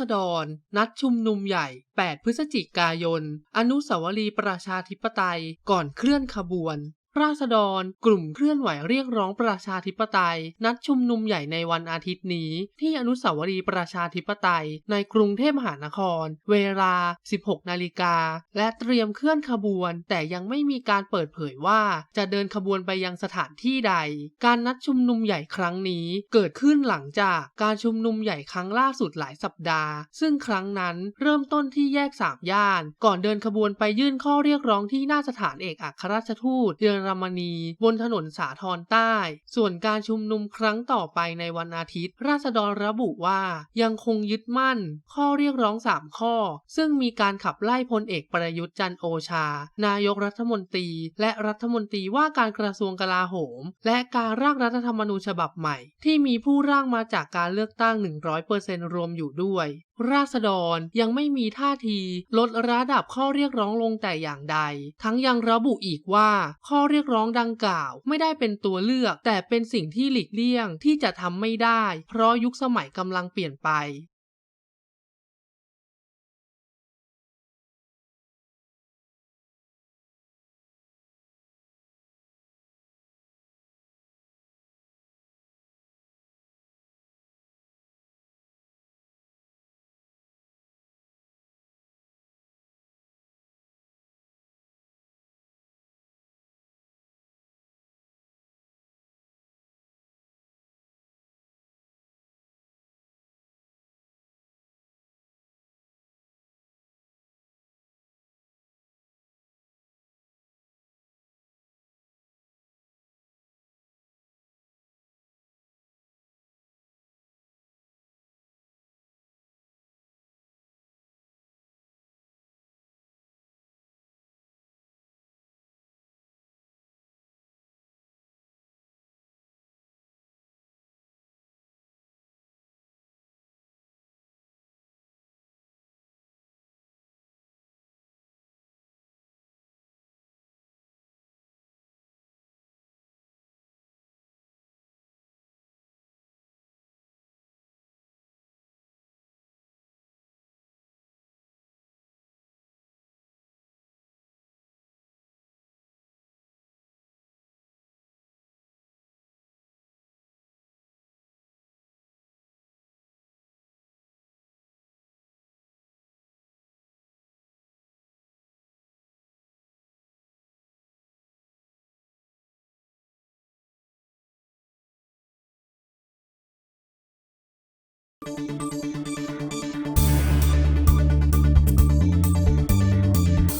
ษฎร นัดชุมนุมใหญ่ 8 พฤศจิกายน อนุสาวรีย์ประชาธิปไตย ก่อนเคลื่อนขบวน ราษฎร กลุ่มเคลื่อนไหวเรียกร้องประชาธิปไตย นัดชุมนุมใหญ่ในวันอาทิตย์นี้ ที่อนุสาวรีย์ประชาธิปไตย ในกรุงเทพมหานคร เวลา 16 นาฬิกา และเตรียมเคลื่อนขบวน แต่ยังไม่มีการเปิดเผยว่า จะเดินขบวนไปยังสถานที่ใด การนัดชุมนุมใหญ่ครั้งนี้ เกิดขึ้นหลังจากการชุมนุมใหญ่ครั้งล่าสุดหลายสัปดาห์ ซึ่งครั้งนั้นเริ่มต้นที่แยกสามย่าน ก่อนเดินขบวนไปยื่นข้อเรียกร้องที่หน้าสถานเอกอัครราชทูตเยอรมนีบนถนนสาทรใต้ ส่วนการชุมนุมครั้งต่อไปในวันอาทิตย์ ราษฎรระบุว่ายังคงยึดมั่น ข้อเรียกร้อง 3 ข้อ ซึ่งมีการขับไล่พลเอกประยุทธ์จันโอชา นายกรัฐมนตรี และรัฐมนตรีว่าการกระทรวงกลาโหม และการร่างรัฐธรรมนูญฉบับใหม่ ที่มีผู้ร่างมาจากการเลือกตั้ง 100%รวมอยู่ด้วย ราษฎรยังไม่มีท่าทีลดระดับข้อเรียกร้องลงแต่อย่างใด ทั้งยังระบุอีกว่า ข้อเรียกร้องดังกล่าว ไม่ได้เป็นตัวเลือก แต่เป็นสิ่งที่หลีกเลี่ยงที่จะทำไม่ได้ เพราะยุคสมัยกำลังเปลี่ยนไป